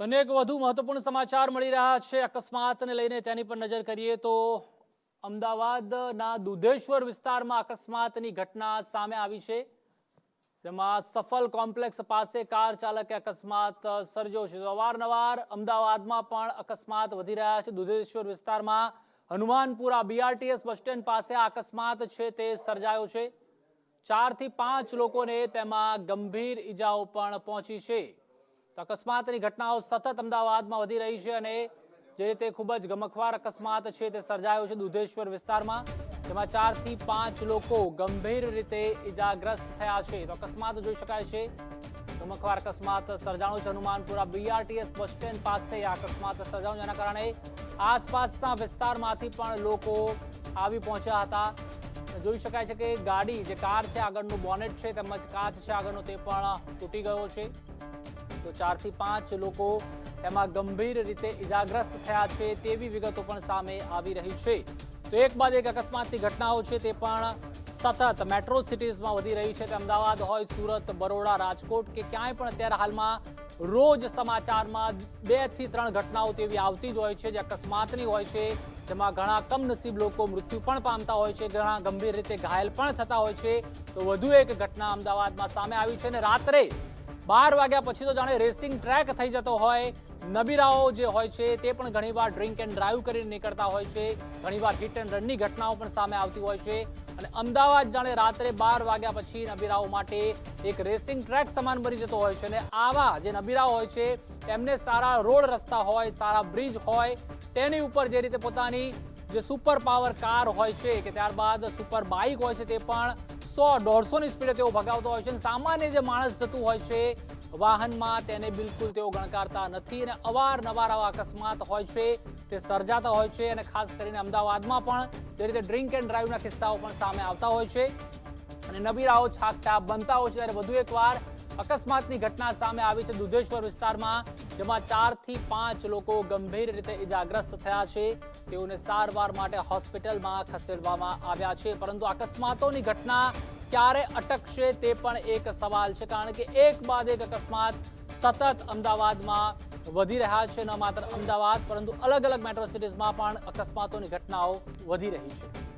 તો અનેક વધુ મહત્વપૂર્ણ સમાચાર મળી રહ્યા છે. અકસ્માતને લઈને તેની પર નજર કરીએ તો અમદાવાદના દુધેશ્વર વિસ્તારમાં અકસ્માતની ઘટના સામે આવી છે. જેમાં સફલ કોમ્પ્લેક્સ પાસે કાર ચાલકે અકસ્માત સર્જ્યો છે. અવારનવાર અમદાવાદમાં પણ અકસ્માત વધી રહ્યા છે. દુધેશ્વર વિસ્તારમાં હનુમાનપુરા બીઆરટીએસ બસ સ્ટેન્ડ પાસે અકસ્માત છે તે સર્જાયો છે. ચારથી પાંચ લોકોને તેમાં ગંભીર ઈજાઓ પણ પહોંચી છે. તો અકસ્માતની ઘટનાઓ સતત અમદાવાદમાં વધી રહી છે અને જે રીતે ખૂબ જ ગમખવાર અકસ્માત છે તે સર્જાયો છે દુધેશ્વર વિસ્તારમાં, જેમાં ચારથી પાંચ લોકો ગંભીર રીતે ઇજાગ્રસ્ત થયા છે. તો અકસ્માત જોઈ શકાય છે. ગમખવાર અકસ્માત સર્જાણો છે હનુમાનપુરા બીઆરટીએસ બસ સ્ટેન્ડ પાસે આ અકસ્માત સર્જાણો જેના કારણે આસપાસના વિસ્તારમાંથી પણ લોકો આવી પહોંચ્યા હતા. જોઈ શકાય છે કે ગાડી, જે કાર છે આગળનું બોનેટ છે તેમજ કાચ છે આગળનો તે પણ તૂટી ગયો છે. તો ચારથી પાંચ લોકો એમાં ગંભીર રીતે ઇજાગ્રસ્ત થયા છે તેવી વિગતો પણ સામે આવી રહી છે. તો એક બાદ એક અકસ્માતની ઘટનાઓ છે તે પણ સતત મેટ્રો સિટીઝમાં વધી રહી છે. તે અમદાવાદ હોય, સુરત, બરોડા, રાજકોટ કે ક્યાંય પણ અત્યારે હાલમાં રોજ સમાચારમાં બેથી ત્રણ ઘટનાઓ તેવી આવતી જ હોય છે. જે અકસ્માતની હોય છે, જેમાં ઘણા કમનસીબ લોકો મૃત્યુ પણ પામતા હોય છે, ઘણા ગંભીર રીતે ઘાયલ પણ થતા હોય છે. તો વધુ એક ઘટના અમદાવાદમાં સામે આવી છે અને રાત્રે બાર વાગ્યા પછી તો જાણે રેસિંગ ટ્રેક થઈ જતો હોય. નબીરાઓ જે હોય છે તે પણ ઘણીવાર ડ્રિંક એન્ડ ડ્રાઈવ કરીને નીકળતા હોય છે. ઘણીવાર હિટ એન્ડ રનની ઘટનાઓ પણ સામે આવતી હોય છે. અને અમદાવાદ જાણે રાત્રે બાર વાગ્યા પછી નબીરાઓ માટે એક રેસિંગ ટ્રેક સમાન બની જતો હોય છે. અને આવા જે નબીરાઓ હોય છે એમને સારા રોડ રસ્તા હોય, સારા બ્રિજ હોય, તેની ઉપર જે રીતે પોતાની જે સુપર પાવર કાર હોય છે, કે ત્યારબાદ સુપર બાઇક હોય છે તે પણ સો દોઢસોની સ્પીડે તેઓ ભગાવતો હોય છે સામાન્ય જે માણસ જતું હોય છે, વાહનમાં તેને બિલકુલ તેઓ ગણકારતા નથી અને અવારનવાર આવા અકસ્માત હોય છે, તે સર્જાતા હોય છે અને ખાસ કરીને અમદાવાદમાં પણ જે રીતે ડ્રિંક એન્ડ ડ્રાઈવના કિસ્સાઓ પણ સામે આવતા હોય છે. અને નબીરાઓ છાકટા બનતા હોય છે, ત્યારે વધુ એકવાર અકસ્માતની ઘટના સામે આવી છે દુધેશ્વર વિસ્તારમાં, જેમાં ચારથી પાંચ લોકો ગંભીર રીતે ઇજાગ્રસ્ત થયા છે. તેઓને સારવાર માટે હોસ્પિટલમાં ખસેડવામાં આવ્યા છે. પરંતુ અકસ્માતોની ઘટના ક્યારે અટકશે તે પણ એક સવાલ છે, કારણ કે એક બાદ એક અકસ્માત સતત અમદાવાદમાં વધી રહ્યા છે. ન માત્ર અમદાવાદ, પરંતુ અલગ અલગ મેટ્રો સિટીઝમાં પણ અકસ્માતોની ઘટનાઓ વધી રહી છે.